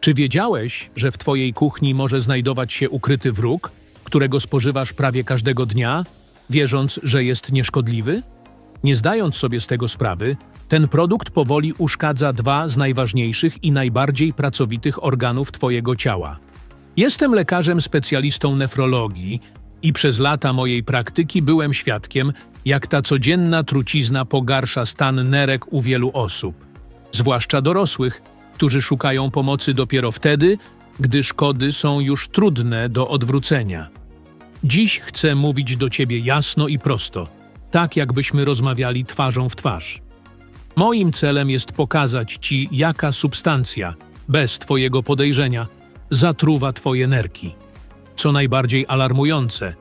Czy wiedziałeś, że w Twojej kuchni może znajdować się ukryty wróg, którego spożywasz prawie każdego dnia, wierząc, że jest nieszkodliwy? Nie zdając sobie z tego sprawy, ten produkt powoli uszkadza dwa z najważniejszych i najbardziej pracowitych organów Twojego ciała. Jestem lekarzem specjalistą nefrologii i przez lata mojej praktyki byłem świadkiem, jak ta codzienna trucizna pogarsza stan nerek u wielu osób, zwłaszcza dorosłych, którzy szukają pomocy dopiero wtedy, gdy szkody są już trudne do odwrócenia. Dziś chcę mówić do Ciebie jasno i prosto, tak jakbyśmy rozmawiali twarzą w twarz. Moim celem jest pokazać Ci, jaka substancja, bez Twojego podejrzenia, zatruwa Twoje nerki. Co najbardziej alarmujące,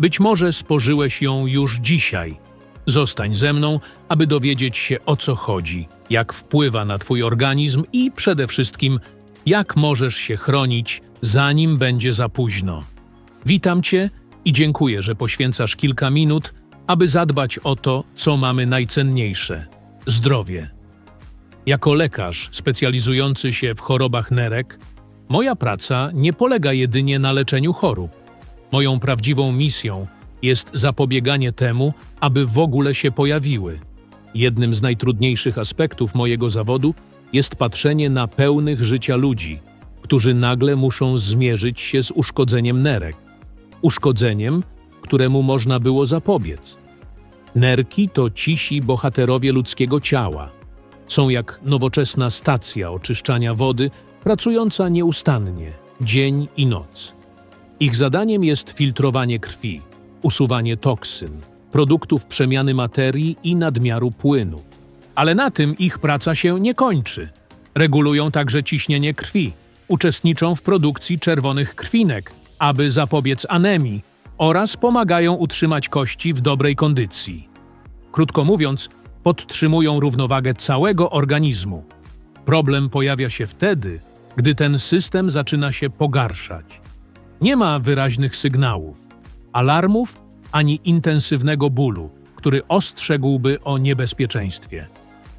być może spożyłeś ją już dzisiaj. Zostań ze mną, aby dowiedzieć się o co chodzi, jak wpływa na Twój organizm i przede wszystkim, jak możesz się chronić, zanim będzie za późno. Witam Cię i dziękuję, że poświęcasz kilka minut, aby zadbać o to, co mamy najcenniejsze zdrowie. Jako lekarz specjalizujący się w chorobach nerek, moja praca nie polega jedynie na leczeniu chorób. Moją prawdziwą misją jest zapobieganie temu, aby w ogóle się pojawiły. Jednym z najtrudniejszych aspektów mojego zawodu jest patrzenie na pełnych życia ludzi, którzy nagle muszą zmierzyć się z uszkodzeniem nerek. Uszkodzeniem, któremu można było zapobiec. Nerki to cisi bohaterowie ludzkiego ciała. Są jak nowoczesna stacja oczyszczania wody, pracująca nieustannie, dzień i noc. Ich zadaniem jest filtrowanie krwi, usuwanie toksyn, produktów przemiany materii i nadmiaru płynów. Ale na tym ich praca się nie kończy. Regulują także ciśnienie krwi, uczestniczą w produkcji czerwonych krwinek, aby zapobiec anemii oraz pomagają utrzymać kości w dobrej kondycji. Krótko mówiąc, podtrzymują równowagę całego organizmu. Problem pojawia się wtedy, gdy ten system zaczyna się pogarszać. Nie ma wyraźnych sygnałów, alarmów ani intensywnego bólu, który ostrzegłby o niebezpieczeństwie.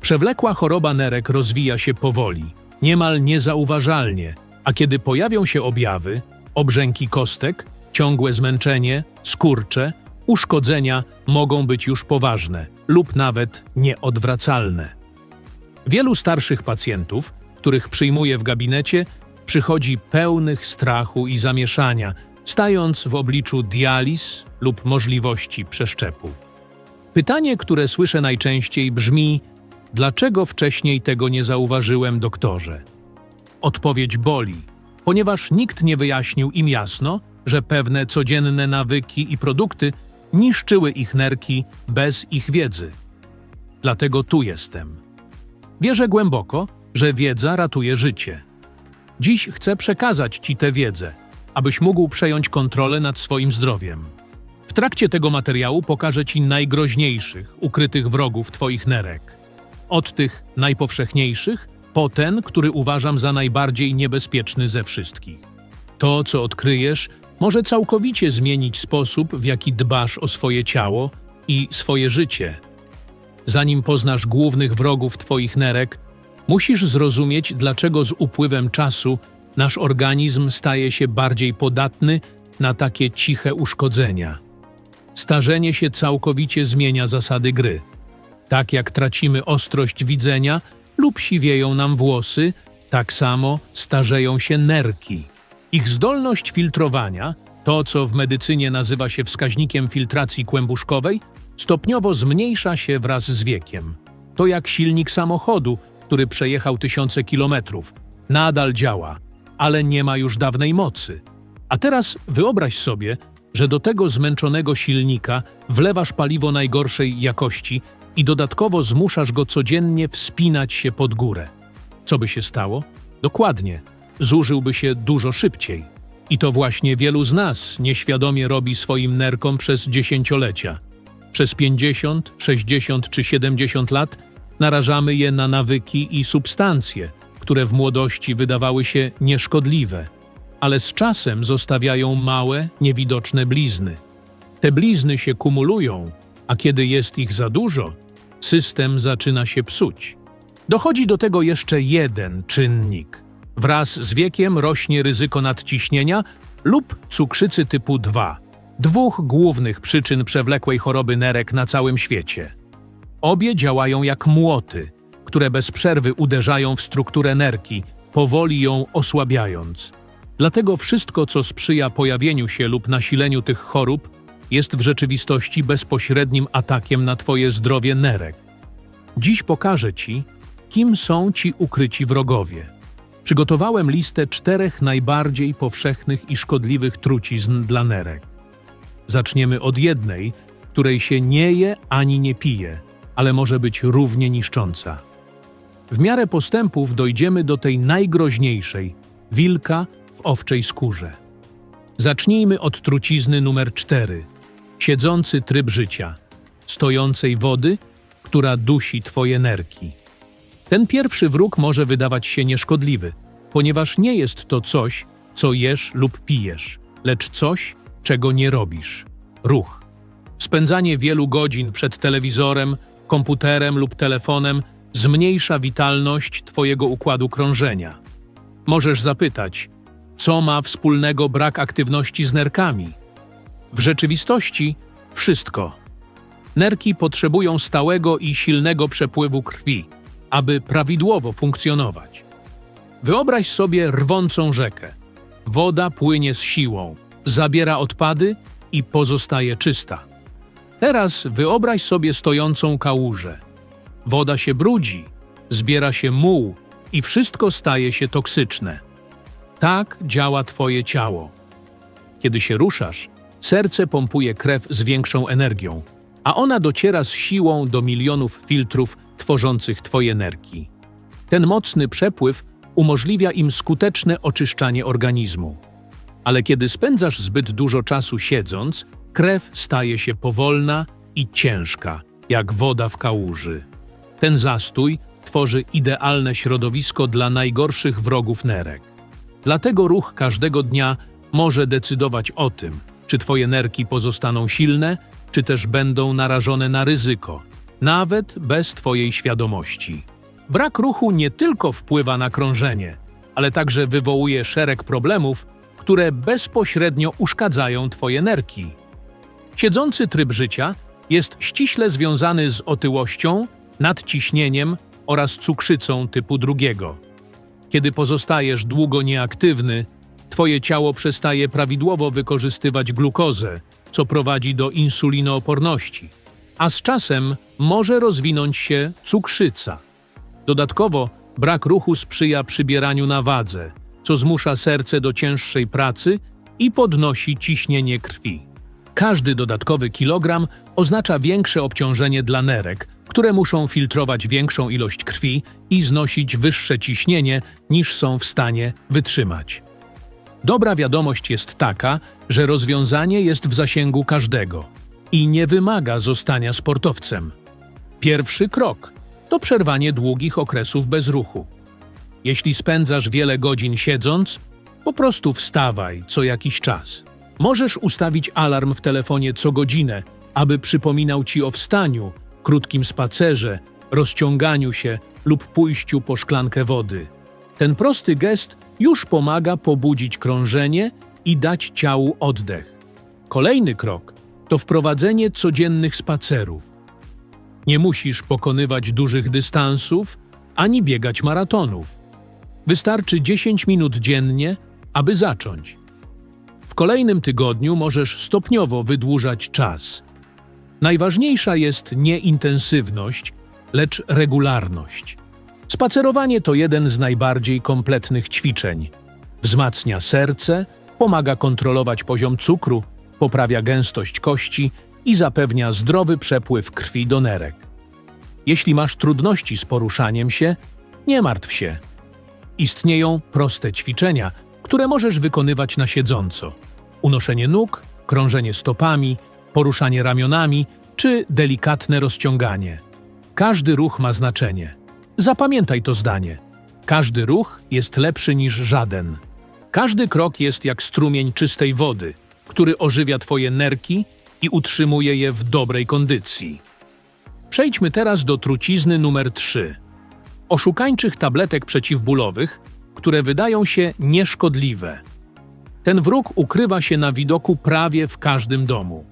Przewlekła choroba nerek rozwija się powoli, niemal niezauważalnie, a kiedy pojawią się objawy, obrzęki kostek, ciągłe zmęczenie, skurcze, uszkodzenia mogą być już poważne lub nawet nieodwracalne. Wielu starszych pacjentów, których przyjmuję w gabinecie, przychodzi pełnych strachu i zamieszania, stając w obliczu dializ lub możliwości przeszczepu. Pytanie, które słyszę najczęściej brzmi: Dlaczego wcześniej tego nie zauważyłem, doktorze? Odpowiedź boli, ponieważ nikt nie wyjaśnił im jasno, że pewne codzienne nawyki i produkty niszczyły ich nerki bez ich wiedzy. Dlatego tu jestem. Wierzę głęboko, że wiedza ratuje życie. Dziś chcę przekazać Ci tę wiedzę, abyś mógł przejąć kontrolę nad swoim zdrowiem. W trakcie tego materiału pokażę Ci najgroźniejszych, ukrytych wrogów Twoich nerek. Od tych najpowszechniejszych, po ten, który uważam za najbardziej niebezpieczny ze wszystkich. To, co odkryjesz, może całkowicie zmienić sposób, w jaki dbasz o swoje ciało i swoje życie. Zanim poznasz głównych wrogów Twoich nerek, musisz zrozumieć, dlaczego z upływem czasu nasz organizm staje się bardziej podatny na takie ciche uszkodzenia. Starzenie się całkowicie zmienia zasady gry. Tak jak tracimy ostrość widzenia lub siwieją nam włosy, tak samo starzeją się nerki. Ich zdolność filtrowania, to co w medycynie nazywa się wskaźnikiem filtracji kłębuszkowej, stopniowo zmniejsza się wraz z wiekiem. To jak silnik samochodu, który przejechał tysiące kilometrów. Nadal działa, ale nie ma już dawnej mocy. A teraz wyobraź sobie, że do tego zmęczonego silnika wlewasz paliwo najgorszej jakości i dodatkowo zmuszasz go codziennie wspinać się pod górę. Co by się stało? Dokładnie, zużyłby się dużo szybciej. I to właśnie wielu z nas nieświadomie robi swoim nerkom przez dziesięciolecia. Przez 50, 60 czy 70 lat narażamy je na nawyki i substancje, które w młodości wydawały się nieszkodliwe, ale z czasem zostawiają małe, niewidoczne blizny. Te blizny się kumulują, a kiedy jest ich za dużo, system zaczyna się psuć. Dochodzi do tego jeszcze jeden czynnik Wraz z wiekiem rośnie ryzyko nadciśnienia lub cukrzycy typu 2, dwóch głównych przyczyn przewlekłej choroby nerek na całym świecie. Obie działają jak młoty, które bez przerwy uderzają w strukturę nerki, powoli ją osłabiając. Dlatego wszystko, co sprzyja pojawieniu się lub nasileniu tych chorób, jest w rzeczywistości bezpośrednim atakiem na Twoje zdrowie nerek. Dziś pokażę Ci, kim są ci ukryci wrogowie. Przygotowałem listę czterech najbardziej powszechnych i szkodliwych trucizn dla nerek. Zaczniemy od jednej, której się nie je ani nie pije, ale może być równie niszcząca. W miarę postępów dojdziemy do tej najgroźniejszej wilka w owczej skórze. Zacznijmy od trucizny numer 4 siedzący tryb życia, stojącej wody, która dusi twoje nerki. Ten pierwszy wróg może wydawać się nieszkodliwy, ponieważ nie jest to coś, co jesz lub pijesz, lecz coś, czego nie robisz. Ruch. Spędzanie wielu godzin przed telewizorem, komputerem lub telefonem zmniejsza witalność Twojego układu krążenia. Możesz zapytać, co ma wspólnego brak aktywności z nerkami? W rzeczywistości wszystko. Nerki potrzebują stałego i silnego przepływu krwi, aby prawidłowo funkcjonować. Wyobraź sobie rwącą rzekę. Woda płynie z siłą, zabiera odpady i pozostaje czysta. Teraz wyobraź sobie stojącą kałużę. Woda się brudzi, zbiera się muł i wszystko staje się toksyczne. Tak działa Twoje ciało. Kiedy się ruszasz, serce pompuje krew z większą energią, a ona dociera z siłą do milionów filtrów tworzących Twoje nerki. Ten mocny przepływ umożliwia im skuteczne oczyszczanie organizmu. Ale kiedy spędzasz zbyt dużo czasu siedząc, krew staje się powolna i ciężka, jak woda w kałuży. Ten zastój tworzy idealne środowisko dla najgorszych wrogów nerek. Dlatego ruch każdego dnia może decydować o tym, czy twoje nerki pozostaną silne, czy też będą narażone na ryzyko, nawet bez twojej świadomości. Brak ruchu nie tylko wpływa na krążenie, ale także wywołuje szereg problemów, które bezpośrednio uszkadzają twoje nerki. Siedzący tryb życia jest ściśle związany z otyłością, nadciśnieniem oraz cukrzycą typu drugiego. Kiedy pozostajesz długo nieaktywny, twoje ciało przestaje prawidłowo wykorzystywać glukozę, co prowadzi do insulinooporności, a z czasem może rozwinąć się cukrzyca. Dodatkowo brak ruchu sprzyja przybieraniu na wadze, co zmusza serce do cięższej pracy i podnosi ciśnienie krwi. Każdy dodatkowy kilogram oznacza większe obciążenie dla nerek, które muszą filtrować większą ilość krwi i znosić wyższe ciśnienie niż są w stanie wytrzymać. Dobra wiadomość jest taka, że rozwiązanie jest w zasięgu każdego i nie wymaga zostania sportowcem. Pierwszy krok to przerwanie długich okresów bez ruchu. Jeśli spędzasz wiele godzin siedząc, po prostu wstawaj co jakiś czas. Możesz ustawić alarm w telefonie co godzinę, aby przypominał ci o wstaniu, krótkim spacerze, rozciąganiu się lub pójściu po szklankę wody. Ten prosty gest już pomaga pobudzić krążenie i dać ciału oddech. Kolejny krok to wprowadzenie codziennych spacerów. Nie musisz pokonywać dużych dystansów ani biegać maratonów. Wystarczy 10 minut dziennie, aby zacząć. W kolejnym tygodniu możesz stopniowo wydłużać czas. Najważniejsza jest nie intensywność, lecz regularność. Spacerowanie to jeden z najbardziej kompletnych ćwiczeń. Wzmacnia serce, pomaga kontrolować poziom cukru, poprawia gęstość kości i zapewnia zdrowy przepływ krwi do nerek. Jeśli masz trudności z poruszaniem się, nie martw się. Istnieją proste ćwiczenia, które możesz wykonywać na siedząco. Unoszenie nóg, krążenie stopami, poruszanie ramionami czy delikatne rozciąganie. Każdy ruch ma znaczenie. Zapamiętaj to zdanie. Każdy ruch jest lepszy niż żaden. Każdy krok jest jak strumień czystej wody, który ożywia Twoje nerki i utrzymuje je w dobrej kondycji. Przejdźmy teraz do trucizny numer 3. Oszukańczych tabletek przeciwbólowych, które wydają się nieszkodliwe. Ten wróg ukrywa się na widoku prawie w każdym domu.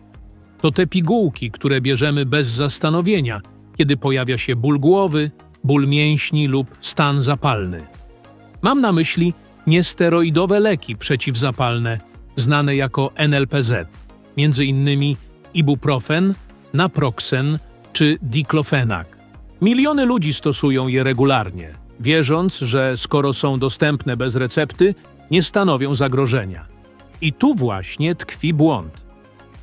To te pigułki, które bierzemy bez zastanowienia, kiedy pojawia się ból głowy, ból mięśni lub stan zapalny. Mam na myśli niesteroidowe leki przeciwzapalne, znane jako NLPZ, między innymi ibuprofen, naproxen czy diklofenak. Miliony ludzi stosują je regularnie, wierząc, że skoro są dostępne bez recepty, nie stanowią zagrożenia. I tu właśnie tkwi błąd.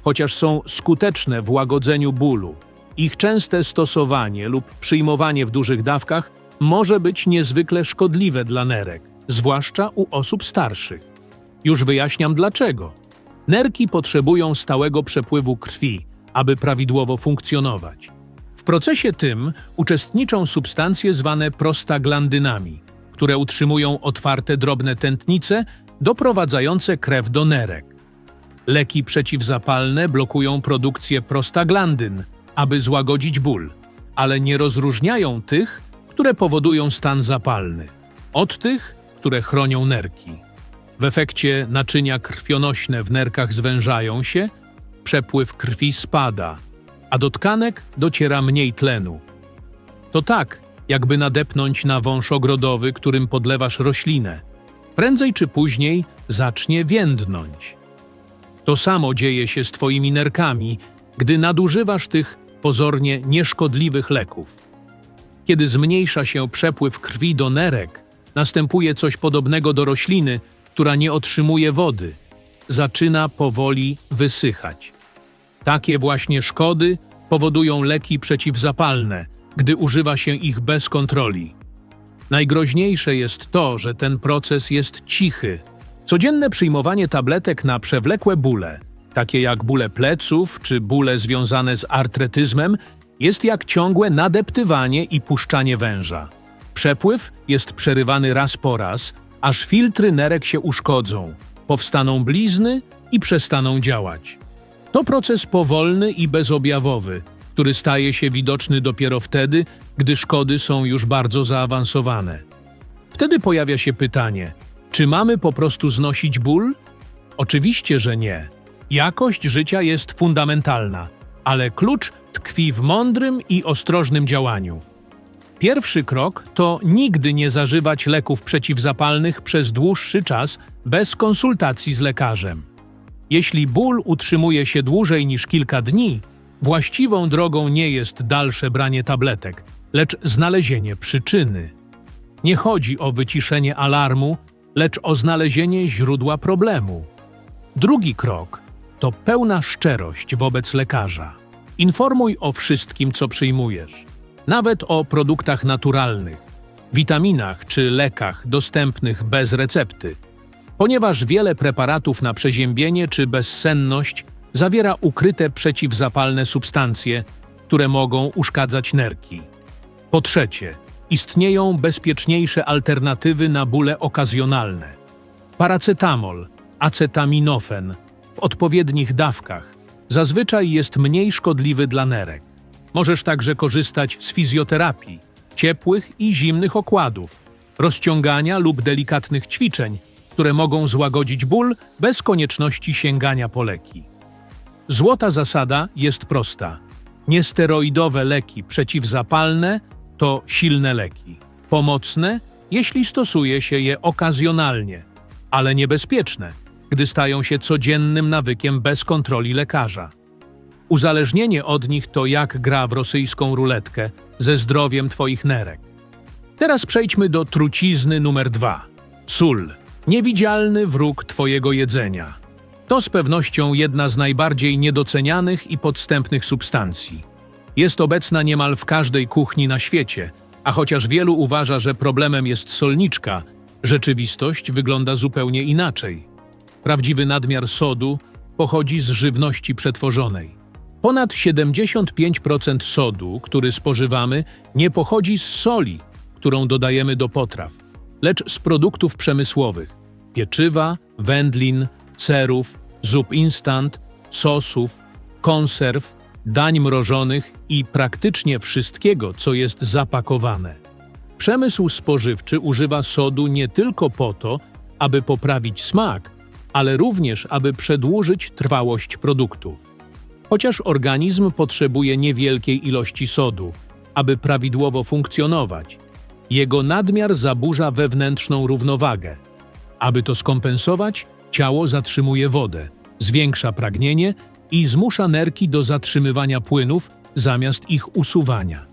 Chociaż są skuteczne w łagodzeniu bólu, ich częste stosowanie lub przyjmowanie w dużych dawkach może być niezwykle szkodliwe dla nerek, zwłaszcza u osób starszych. Już wyjaśniam dlaczego. Nerki potrzebują stałego przepływu krwi, aby prawidłowo funkcjonować. W procesie tym uczestniczą substancje zwane prostaglandynami, które utrzymują otwarte drobne tętnice doprowadzające krew do nerek. Leki przeciwzapalne blokują produkcję prostaglandyn, aby złagodzić ból, ale nie rozróżniają tych, które powodują stan zapalny, od tych, które chronią nerki. W efekcie naczynia krwionośne w nerkach zwężają się, przepływ krwi spada, a do tkanek dociera mniej tlenu. To tak, jakby nadepnąć na wąż ogrodowy, którym podlewasz roślinę. Prędzej czy później zacznie więdnąć. To samo dzieje się z Twoimi nerkami, gdy nadużywasz tych pozornie nieszkodliwych leków. Kiedy zmniejsza się przepływ krwi do nerek, następuje coś podobnego do rośliny, która nie otrzymuje wody. Zaczyna powoli wysychać. Takie właśnie szkody powodują leki przeciwzapalne, gdy używa się ich bez kontroli. Najgroźniejsze jest to, że ten proces jest cichy. Codzienne przyjmowanie tabletek na przewlekłe bóle, takie jak bóle pleców czy bóle związane z artretyzmem, jest jak ciągłe nadeptywanie i puszczanie węża. Przepływ jest przerywany raz po raz, aż filtry nerek się uszkodzą, powstaną blizny i przestaną działać. To proces powolny i bezobjawowy, który staje się widoczny dopiero wtedy, gdy szkody są już bardzo zaawansowane. Wtedy pojawia się pytanie: czy mamy po prostu znosić ból? Oczywiście, że nie. Jakość życia jest fundamentalna, ale klucz tkwi w mądrym i ostrożnym działaniu. Pierwszy krok to nigdy nie zażywać leków przeciwzapalnych przez dłuższy czas bez konsultacji z lekarzem. Jeśli ból utrzymuje się dłużej niż kilka dni, właściwą drogą nie jest dalsze branie tabletek, lecz znalezienie przyczyny. Nie chodzi o wyciszenie alarmu, lecz o znalezienie źródła problemu. Drugi krok to pełna szczerość wobec lekarza. Informuj o wszystkim, co przyjmujesz nawet o produktach naturalnych, witaminach czy lekach dostępnych bez recepty, ponieważ wiele preparatów na przeziębienie czy bezsenność zawiera ukryte przeciwzapalne substancje, które mogą uszkadzać nerki. Po trzecie, istnieją bezpieczniejsze alternatywy na bóle okazjonalne. Paracetamol, acetaminofen w odpowiednich dawkach zazwyczaj jest mniej szkodliwy dla nerek. Możesz także korzystać z fizjoterapii, ciepłych i zimnych okładów, rozciągania lub delikatnych ćwiczeń, które mogą złagodzić ból bez konieczności sięgania po leki. Złota zasada jest prosta. Niesteroidowe leki przeciwzapalne to silne leki. Pomocne, jeśli stosuje się je okazjonalnie, ale niebezpieczne, gdy stają się codziennym nawykiem bez kontroli lekarza. Uzależnienie od nich to jak gra w rosyjską ruletkę ze zdrowiem Twoich nerek. Teraz przejdźmy do trucizny numer dwa. Sól. Niewidzialny wróg Twojego jedzenia. To z pewnością jedna z najbardziej niedocenianych i podstępnych substancji. Jest obecna niemal w każdej kuchni na świecie, a chociaż wielu uważa, że problemem jest solniczka, rzeczywistość wygląda zupełnie inaczej. Prawdziwy nadmiar sodu pochodzi z żywności przetworzonej. Ponad 75% sodu, który spożywamy, nie pochodzi z soli, którą dodajemy do potraw, lecz z produktów przemysłowych pieczywa, wędlin, serów, zup instant, sosów, konserw, dań mrożonych i praktycznie wszystkiego, co jest zapakowane. Przemysł spożywczy używa sodu nie tylko po to, aby poprawić smak, ale również aby przedłużyć trwałość produktów. Chociaż organizm potrzebuje niewielkiej ilości sodu, aby prawidłowo funkcjonować, jego nadmiar zaburza wewnętrzną równowagę. Aby to skompensować, ciało zatrzymuje wodę, zwiększa pragnienie i zmusza nerki do zatrzymywania płynów zamiast ich usuwania.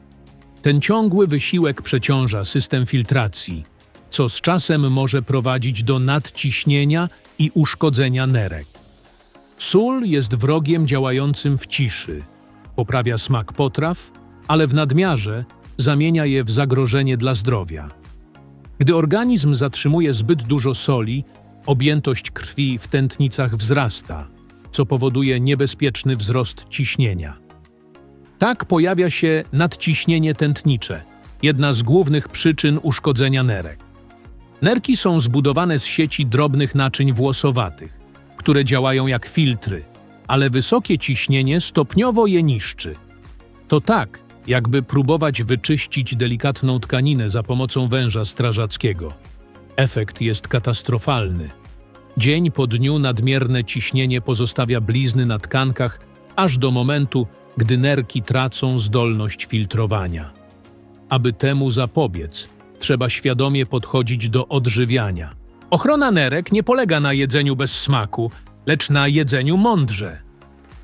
Ten ciągły wysiłek przeciąża system filtracji, co z czasem może prowadzić do nadciśnienia i uszkodzenia nerek. Sól jest wrogiem działającym w ciszy. Poprawia smak potraw, ale w nadmiarze zamienia je w zagrożenie dla zdrowia. Gdy organizm zatrzymuje zbyt dużo soli, objętość krwi w tętnicach wzrasta, co powoduje niebezpieczny wzrost ciśnienia. Tak pojawia się nadciśnienie tętnicze, jedna z głównych przyczyn uszkodzenia nerek. Nerki są zbudowane z sieci drobnych naczyń włosowatych, które działają jak filtry, ale wysokie ciśnienie stopniowo je niszczy. To tak, jakby próbować wyczyścić delikatną tkaninę za pomocą węża strażackiego. Efekt jest katastrofalny. Dzień po dniu nadmierne ciśnienie pozostawia blizny na tkankach, aż do momentu, gdy nerki tracą zdolność filtrowania. Aby temu zapobiec, trzeba świadomie podchodzić do odżywiania. Ochrona nerek nie polega na jedzeniu bez smaku, lecz na jedzeniu mądrze.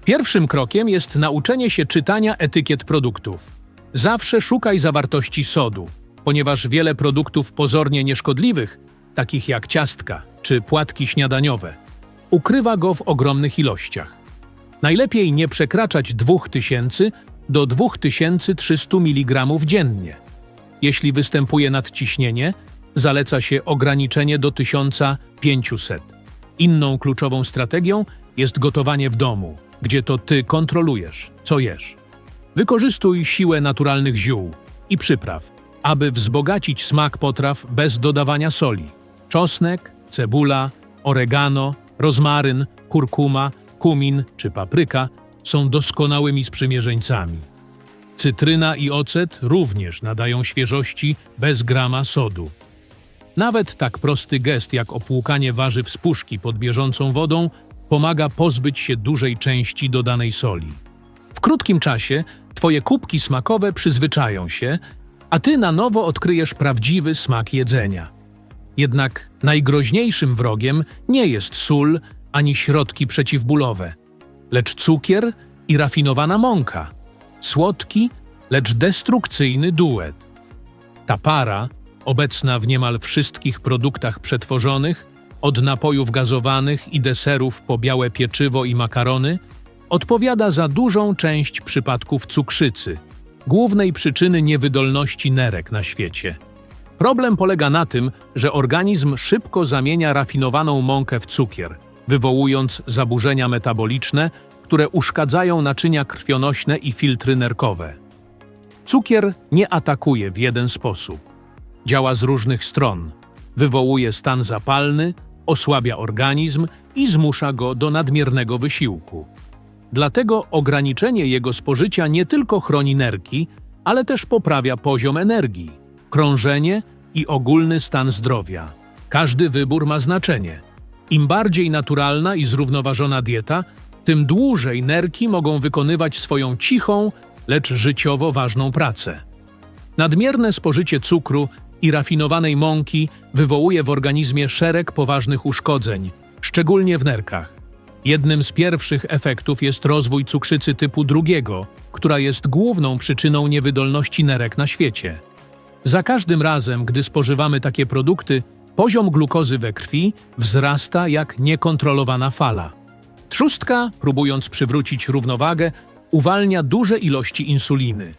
Pierwszym krokiem jest nauczenie się czytania etykiet produktów. Zawsze szukaj zawartości sodu, ponieważ wiele produktów pozornie nieszkodliwych, takich jak ciastka czy płatki śniadaniowe, ukrywa go w ogromnych ilościach. Najlepiej nie przekraczać 2000 do 2300 mg dziennie. Jeśli występuje nadciśnienie, zaleca się ograniczenie do 1500. Inną kluczową strategią jest gotowanie w domu, gdzie to ty kontrolujesz, co jesz. Wykorzystuj siłę naturalnych ziół i przypraw, aby wzbogacić smak potraw bez dodawania soli. Czosnek, cebula, oregano, rozmaryn, kurkuma, kumin czy papryka są doskonałymi sprzymierzeńcami. Cytryna i ocet również nadają świeżości bez grama sodu. Nawet tak prosty gest jak opłukanie warzyw z puszki pod bieżącą wodą pomaga pozbyć się dużej części dodanej soli. W krótkim czasie twoje kubki smakowe przyzwyczają się, a ty na nowo odkryjesz prawdziwy smak jedzenia. Jednak najgroźniejszym wrogiem nie jest sól ani środki przeciwbólowe, lecz cukier i rafinowana mąka. Słodki, lecz destrukcyjny duet. Ta para, obecna w niemal wszystkich produktach przetworzonych, od napojów gazowanych i deserów po białe pieczywo i makarony, odpowiada za dużą część przypadków cukrzycy, głównej przyczyny niewydolności nerek na świecie. Problem polega na tym, że organizm szybko zamienia rafinowaną mąkę w cukier, wywołując zaburzenia metaboliczne, które uszkadzają naczynia krwionośne i filtry nerkowe. Cukier nie atakuje w jeden sposób. Działa z różnych stron. Wywołuje stan zapalny, osłabia organizm i zmusza go do nadmiernego wysiłku. Dlatego ograniczenie jego spożycia nie tylko chroni nerki, ale też poprawia poziom energii, krążenie i ogólny stan zdrowia. Każdy wybór ma znaczenie. Im bardziej naturalna i zrównoważona dieta, tym dłużej nerki mogą wykonywać swoją cichą, lecz życiowo ważną pracę. Nadmierne spożycie cukru i rafinowanej mąki wywołuje w organizmie szereg poważnych uszkodzeń, szczególnie w nerkach. Jednym z pierwszych efektów jest rozwój cukrzycy typu drugiego, która jest główną przyczyną niewydolności nerek na świecie. Za każdym razem, gdy spożywamy takie produkty, poziom glukozy we krwi wzrasta jak niekontrolowana fala. Trzustka, próbując przywrócić równowagę, uwalnia duże ilości insuliny.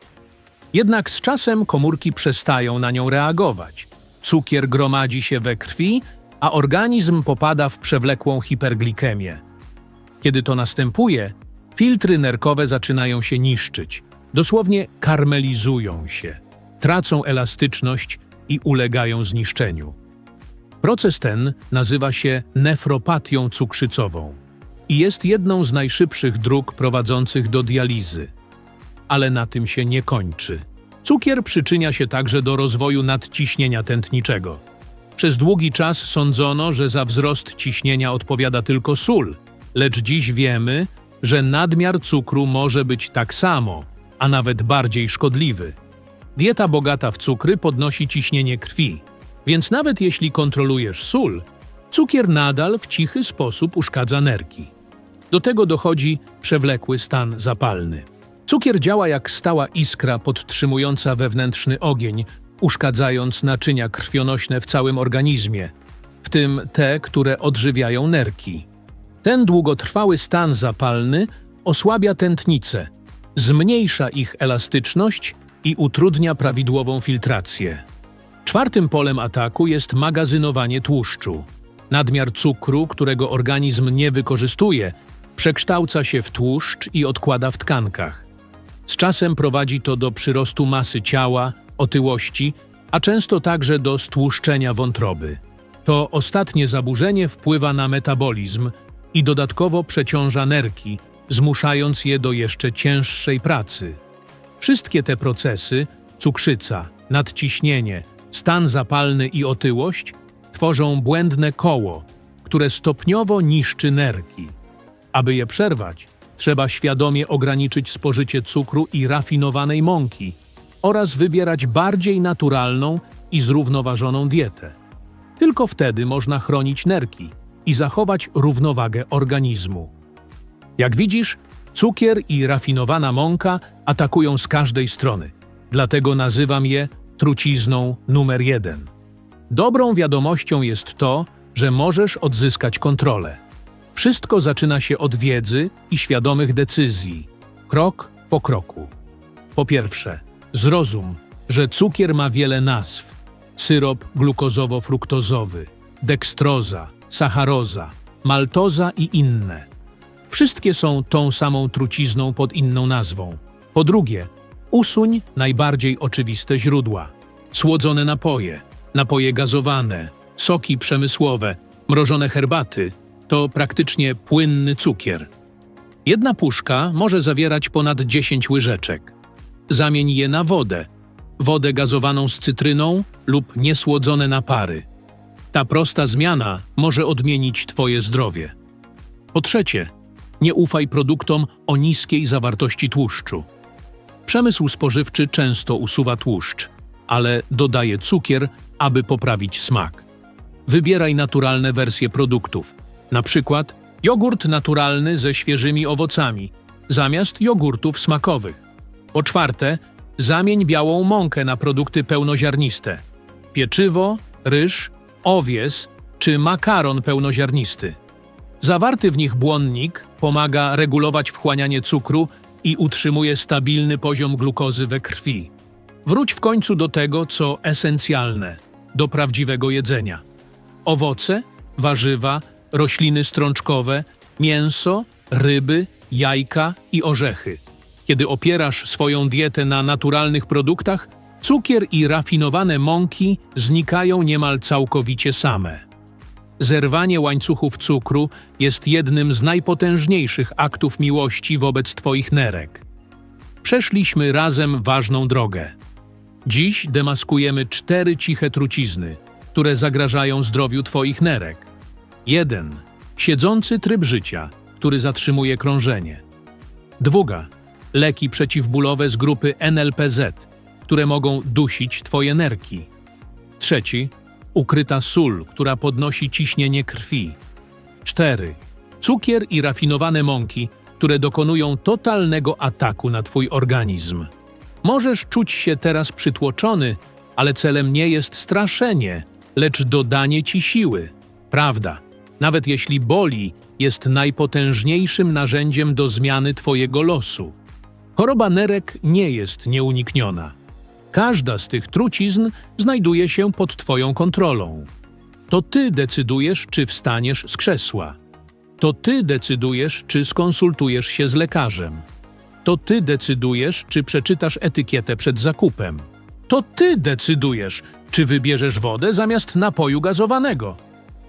Jednak z czasem komórki przestają na nią reagować. Cukier gromadzi się we krwi, a organizm popada w przewlekłą hiperglikemię. Kiedy to następuje, filtry nerkowe zaczynają się niszczyć, dosłownie karmelizują się, tracą elastyczność i ulegają zniszczeniu. Proces ten nazywa się nefropatią cukrzycową i jest jedną z najszybszych dróg prowadzących do dializy. Ale na tym się nie kończy. Cukier przyczynia się także do rozwoju nadciśnienia tętniczego. Przez długi czas sądzono, że za wzrost ciśnienia odpowiada tylko sól, lecz dziś wiemy, że nadmiar cukru może być tak samo, a nawet bardziej szkodliwy. Dieta bogata w cukry podnosi ciśnienie krwi, więc nawet jeśli kontrolujesz sól, cukier nadal w cichy sposób uszkadza nerki. Do tego dochodzi przewlekły stan zapalny. Cukier działa jak stała iskra podtrzymująca wewnętrzny ogień, uszkadzając naczynia krwionośne w całym organizmie, w tym te, które odżywiają nerki. Ten długotrwały stan zapalny osłabia tętnice, zmniejsza ich elastyczność i utrudnia prawidłową filtrację. Czwartym polem ataku jest magazynowanie tłuszczu. Nadmiar cukru, którego organizm nie wykorzystuje, przekształca się w tłuszcz i odkłada w tkankach. Z czasem prowadzi to do przyrostu masy ciała, otyłości, a często także do stłuszczenia wątroby. To ostatnie zaburzenie wpływa na metabolizm i dodatkowo przeciąża nerki, zmuszając je do jeszcze cięższej pracy. Wszystkie te procesy cukrzyca, nadciśnienie, stan zapalny i otyłość tworzą błędne koło, które stopniowo niszczy nerki. Aby je przerwać, trzeba świadomie ograniczyć spożycie cukru i rafinowanej mąki oraz wybierać bardziej naturalną i zrównoważoną dietę. Tylko wtedy można chronić nerki i zachować równowagę organizmu. Jak widzisz, cukier i rafinowana mąka atakują z każdej strony, dlatego nazywam je trucizną numer jeden. Dobrą wiadomością jest to, że możesz odzyskać kontrolę. Wszystko zaczyna się od wiedzy i świadomych decyzji, krok po kroku. Po pierwsze, zrozum, że cukier ma wiele nazw: syrop glukozowo-fruktozowy, dekstroza, sacharoza, maltoza i inne. Wszystkie są tą samą trucizną pod inną nazwą. Po drugie, usuń najbardziej oczywiste źródła: słodzone napoje, napoje gazowane, soki przemysłowe, mrożone herbaty to praktycznie płynny cukier. Jedna puszka może zawierać ponad 10 łyżeczek. Zamień je na wodę, wodę gazowaną z cytryną lub niesłodzone napary. Ta prosta zmiana może odmienić Twoje zdrowie. Po trzecie, nie ufaj produktom o niskiej zawartości tłuszczu. Przemysł spożywczy często usuwa tłuszcz, ale dodaje cukier, aby poprawić smak. Wybieraj naturalne wersje produktów, na przykład jogurt naturalny ze świeżymi owocami, zamiast jogurtów smakowych. Po czwarte, zamień białą mąkę na produkty pełnoziarniste. Pieczywo, ryż, owies czy makaron pełnoziarnisty. Zawarty w nich błonnik pomaga regulować wchłanianie cukru i utrzymuje stabilny poziom glukozy we krwi. Wróć w końcu do tego, co esencjalne, do prawdziwego jedzenia. Owoce, warzywa, rośliny strączkowe, mięso, ryby, jajka i orzechy. Kiedy opierasz swoją dietę na naturalnych produktach, cukier i rafinowane mąki znikają niemal całkowicie same. Zerwanie łańcuchów cukru jest jednym z najpotężniejszych aktów miłości wobec Twoich nerek. Przeszliśmy razem ważną drogę. Dziś demaskujemy cztery ciche trucizny, które zagrażają zdrowiu Twoich nerek. 1. Siedzący tryb życia, który zatrzymuje krążenie. Druga. Leki przeciwbólowe z grupy NLPZ, które mogą dusić Twoje nerki. Trzeci. Ukryta sól, która podnosi ciśnienie krwi. 4. Cukier i rafinowane mąki, które dokonują totalnego ataku na Twój organizm. Możesz czuć się teraz przytłoczony, ale celem nie jest straszenie, lecz dodanie Ci siły. Prawda, nawet jeśli boli, jest najpotężniejszym narzędziem do zmiany Twojego losu. Choroba nerek nie jest nieunikniona. Każda z tych trucizn znajduje się pod Twoją kontrolą. To Ty decydujesz, czy wstaniesz z krzesła. To Ty decydujesz, czy skonsultujesz się z lekarzem. To Ty decydujesz, czy przeczytasz etykietę przed zakupem. To Ty decydujesz, czy wybierzesz wodę zamiast napoju gazowanego.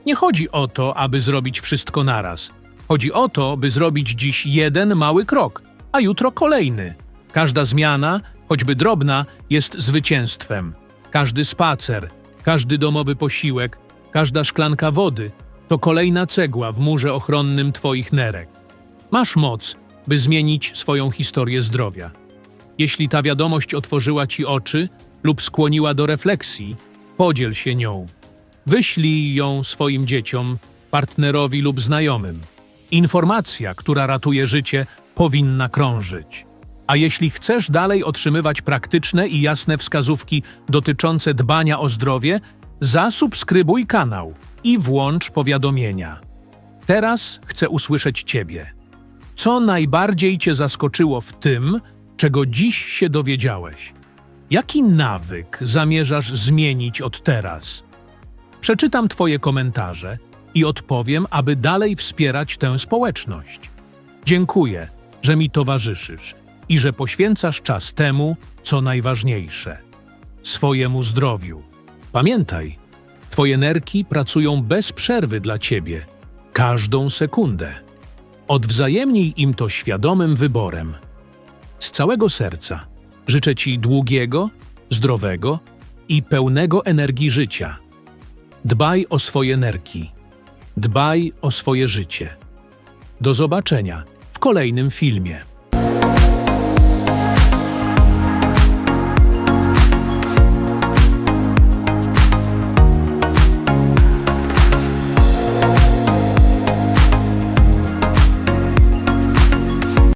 Nie chodzi o to, aby zrobić wszystko naraz. Chodzi o to, by zrobić dziś jeden mały krok, a jutro kolejny. Każda zmiana, choćby drobna, jest zwycięstwem. Każdy spacer, każdy domowy posiłek, każda szklanka wody to kolejna cegła w murze ochronnym Twoich nerek. Masz moc, by zmienić swoją historię zdrowia. Jeśli ta wiadomość otworzyła Ci oczy lub skłoniła do refleksji, podziel się nią. Wyślij ją swoim dzieciom, partnerowi lub znajomym. Informacja, która ratuje życie, powinna krążyć. A jeśli chcesz dalej otrzymywać praktyczne i jasne wskazówki dotyczące dbania o zdrowie, zasubskrybuj kanał i włącz powiadomienia. Teraz chcę usłyszeć Ciebie. Co najbardziej Cię zaskoczyło w tym, czego dziś się dowiedziałeś? Jaki nawyk zamierzasz zmienić od teraz? Przeczytam Twoje komentarze i odpowiem, aby dalej wspierać tę społeczność. Dziękuję, że mi towarzyszysz i że poświęcasz czas temu, co najważniejsze swojemu zdrowiu. Pamiętaj, Twoje nerki pracują bez przerwy dla Ciebie, każdą sekundę. Odwzajemnij im to świadomym wyborem. Z całego serca życzę Ci długiego, zdrowego i pełnego energii życia. Dbaj o swoje nerki. Dbaj o swoje życie. Do zobaczenia w kolejnym filmie.